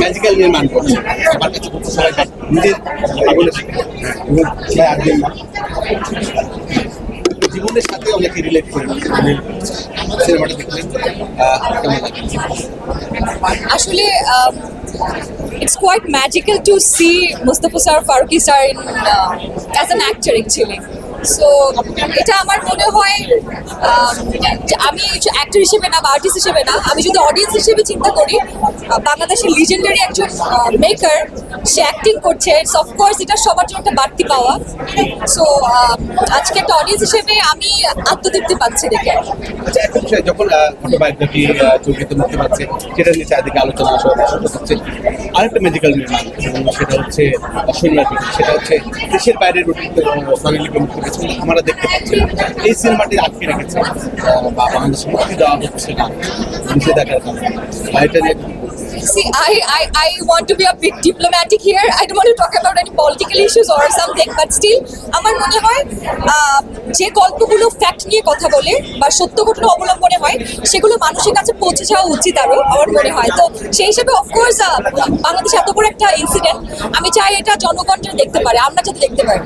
Magical নির্মাণ করছে। আমার কাছে বলতে সবাই নিজের জীবনের সাথে। সাথে অনেকে রিলেট করে সিনেমাটা কেমন লাগে? আসলে it's quite magical to see Mostofa sir Farooki sir in as an actor actually so এটা আমার মনে হয়, আমি অ্যাক্টর হিসেবে না বা আর্টিস্ট হিসেবে না, আমি যদি অডিয়েন্স হিসেবে চিন্তা করি বাংলাদেশের লিজেন্ডারি একজন মেকার সে অ্যাক্টিং করছে অফকোর্স এটা সবার জন্য একটা বাড়তি পাওয়া। সো আজকে একটা অডিয়েন্স হিসেবে আমি আত্মতৃপ্তি পাচ্ছি দেখে। আচ্ছা বিষয় যখন অটোবায়োগ্রাফি চলচ্চিত্র মুক্তি পাচ্ছে, সেটা নিয়ে চারিদিকে আলোচনা হচ্ছে। আরেকটা মেডিকেল নির্মাণ সেটা হচ্ছে শনিবার সেটা হচ্ছে দেশের বাইরের রুটিতে সরিলিপি মুক্তি পেয়েছে আমরা দেখতে পাচ্ছি। এই সিনেমাটি আটকে রেখেছে বা বাংলাদেশে মুক্তি দেওয়া হচ্ছে না, নিষেধাজ্ঞার কারণে। এটা নিয়ে See, I, I, I want to be a bit diplomatic here. I don't want to talk about any political issues or something, but still, আমার মনে হয় যে গল্পগুলো ফ্যাক্ট নিয়ে কথা বলে বা সত্য ঘটনা অবলম্বনে হয় সেগুলো মানুষের কাছে পৌঁছে যাওয়া উচিত আরও আমার মনে হয়। তো সেই হিসেবে অফকোর্স বাংলাদেশ এত বড় একটা ইনসিডেন্ট আমি চাই এটা জনগণ যেন দেখতে পারে আমরা যাতে দেখতে পারি।